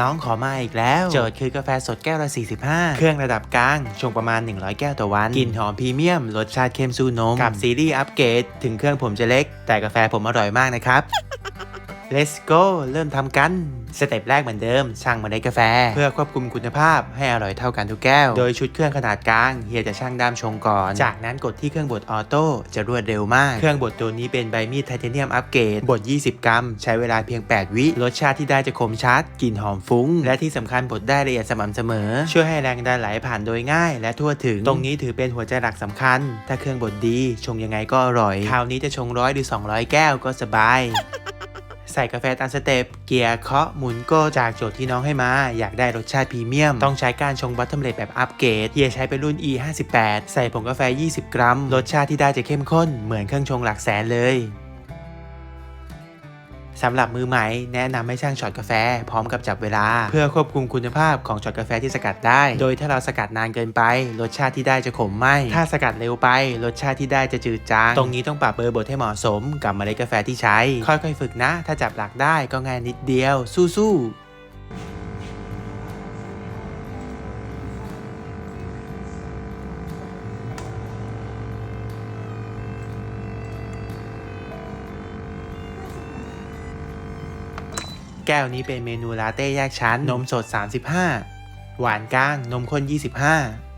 น้องขอมาอีกแล้ว โจทย์คือกาแฟสดแก้วละ 45 เครื่องระดับกลาง ชงประมาณ 100 แก้วต่อวันกลิ่นหอมพรีเมียม รสชาติเข้มสู้นม กับซีรีส์อัปเกรด ถึงเครื่องผมจะเล็ก แต่กาแฟผมอร่อยมากนะครับ Let's go เริ่มทำกัน สเต็ปแรกเหมือนเดิมช่างเมาเล็ดกาแฟ เพื่อควบคุมคุณภาพให้อร่อยเท่ากันทุกแก้ว โดยชุดเครื่องขนาดกลางเฮียจะช่างด้ามชงก่อน จากนั้นกดที่เครื่องบดออโต้จะรวดเร็วมาก เครื่องบดตัวนี้เป็นใบมีดไทเทเนียมอัปเกรดบด 20 กรัม ใช้เวลาเพียง 8 วิรสชาติที่ได้จะคมชัดกลิ่นหอมฟุ้ง และที่สำคัญบดได้ละเอียดสม่ำเสมอ ช่วยให้แรงดันไหลผ่านโดยง่าย และทั่วถึงตรงนี้ถือเป็นหัวใจหลักสำคัญ ถ้าเครื่องบดดีชงยังไงก็อร่อย คราวนี้จะชงร้อยหรือ 200 แก้วก็สบาย ใส่กาแฟตามสเต็ปเกียร์เคาะหมุนโก้จากโจทย์ที่น้องให้มา อยากได้รสชาติพรีเมียม ต้องใช้การชงบัตเทิลเลตแบบอัปเกรดเฮียใช้เป็นรุ่น E 5 8 ใส่ผงกาแฟ 20 กรัม รสชาติที่ได้จะเข้มข้นเหมือนเครื่องชงหลักแสนเลย สำหรับมือใหม่แนะนำให้ช่างช็อตกาแฟ พร้อมกับจับเวลา เพื่อควบคุมคุณภาพของช็อตกาแฟที่สกัดได้ โดยถ้าเราสกัดนานเกินไป รสชาติที่ได้จะขมไหมถ้าสกัดเร็วไป รสชาติที่ได้จะจืดจาง ตรงนี้ต้องปรับเบอร์บดให้เหมาะสมกับเมล็ดกาแฟที่ใช้ ค่อยๆฝึกนะ ถ้าจับหลักได้ก็ง่ายนิดเดียว สู้ๆ แก้วนี้เป็นเมนูลาเต้แยกชั้น นมสด 35 หวานก้างนมข้น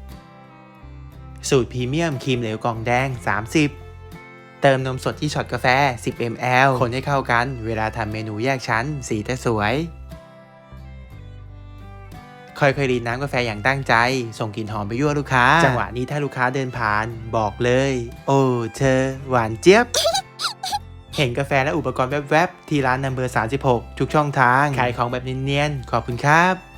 25 สูตรพรีเมียมครีมเหลวกล่องแดง 30 เติมนมสดที่ช็อตกาแฟ 10 ml คนให้เข้ากัน เวลาทำเมนูแยกชั้น สีจะสวย ค่อยๆรีดน้ำกาแฟอย่างตั้งใจ ส่งกลิ่นหอมไปยั่วลูกค้า จังหวะนี้ถ้าลูกค้าเดินผ่าน บอกเลย โอ้เธอหวานเจี๊ยบ เห็นกาแฟและอุปกรณ์แวบๆ ที่ร้านนัมเบอร์36 ทุกช่องทาง ขายของแบบเนียนๆ ขอบคุณครับ